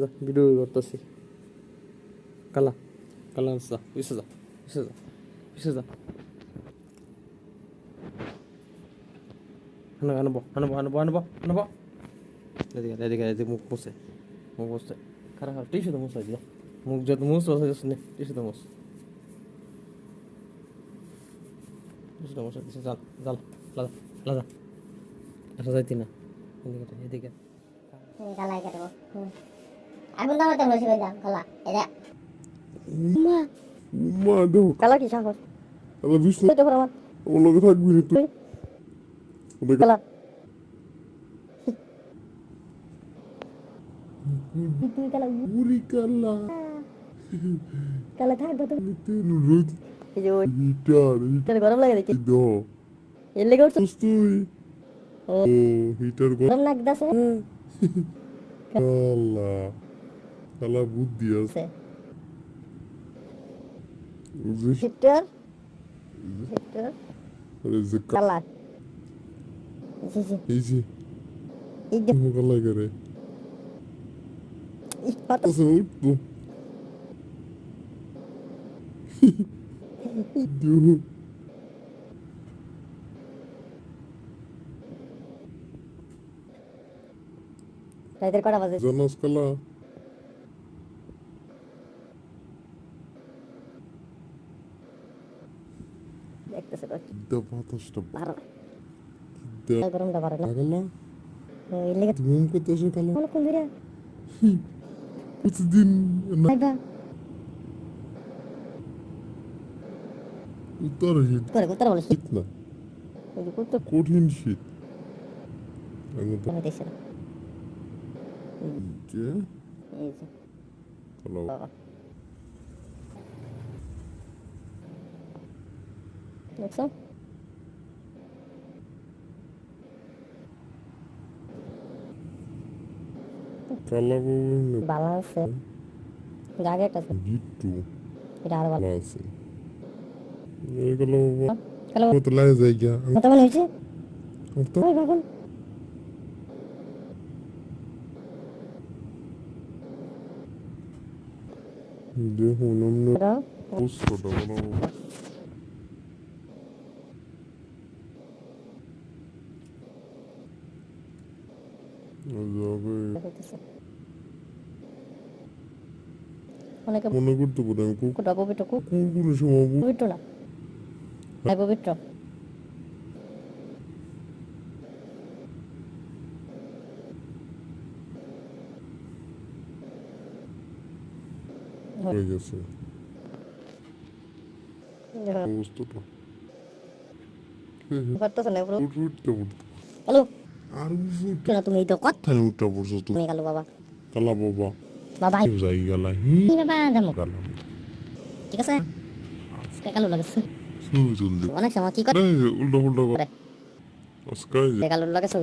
যা ভিডিও করতেছি। কালা। কালা যা পিছে যা পিছে যা পিছে যা। আনো আনব আনব আনব আনব আনব। এদিকে এদিকে এদিকে মুখ মুছে মুখ মুছে। খারাপ খারাপ টিসু তো মুছে দিও। মুখ যত মুছ নে টিসু তো মুছ। টিসু তো মুছে দিছে জাল জাল লাদা লাদা। এটা যাইতি না। এদিকে এদিকে। কাটবো আগুন দাও তো বসে দাও গলা এটা মা। দেহ কালা কি সাহস? আল্লাহ বিষ্ণু। তো আমার। আমার লগে থাকবি না তুই। কালা তুই কালা কালা কালা থাকব তো এই যে হিটার হিটার গরম লাগে দেখি। দেহ এর লেগে উঠছে? তুই। ও। ও হিটার গরম। লাগতেছে। কালা কালা বুদ্ধি আছে। হিটার হিটার আরে যে কালা এই যে। এই যে। কালা করে ই পাতা। আছে উঠবো দেহ রাতের কটা বাজে? জানাস কালা। দেখতেছে তো দা বাতাসটা ভালো। গরমটা পারে না? কালা এর লেগে ঘুম করতেছে কালা কোন কোন দিরা প্রতিদিন না উত্তর শীত করে কোথায় বলে শীত না। কঠিন শীত। আমি তো হইতেছে না যে এই যে কালা বাবা দেখছ ভালো আছে আগে একটা গিট্টু এটা আরও ভালো। আছে বাবা কালো কত লাগে যায় গিয়া? কত মনে হয়েছে? আমার তো ওই বাগুন দেখুন অন্য এটা পোস্টটা অনেকে মনে করতে পারি আমি কুকুর পবিত্র কুক সময় পবিত্র না। পবিত্র। হয়ে গেছে। অবস্থাটা পারতেছে না পুরো উঠতে উঠতে উঠতে হ্যালো? আর উঠতে কেন তুমি তো কত কোথায় উঠতে পড়ছো তুমি গেল বাবা। কালা বাবা। বাবা। যাই গেলা হি। বাবা জামো ঠিক আছে? কালো লাগছে। অনেক সময় কি করে উল্টা উল্টা করে কালো লাগছে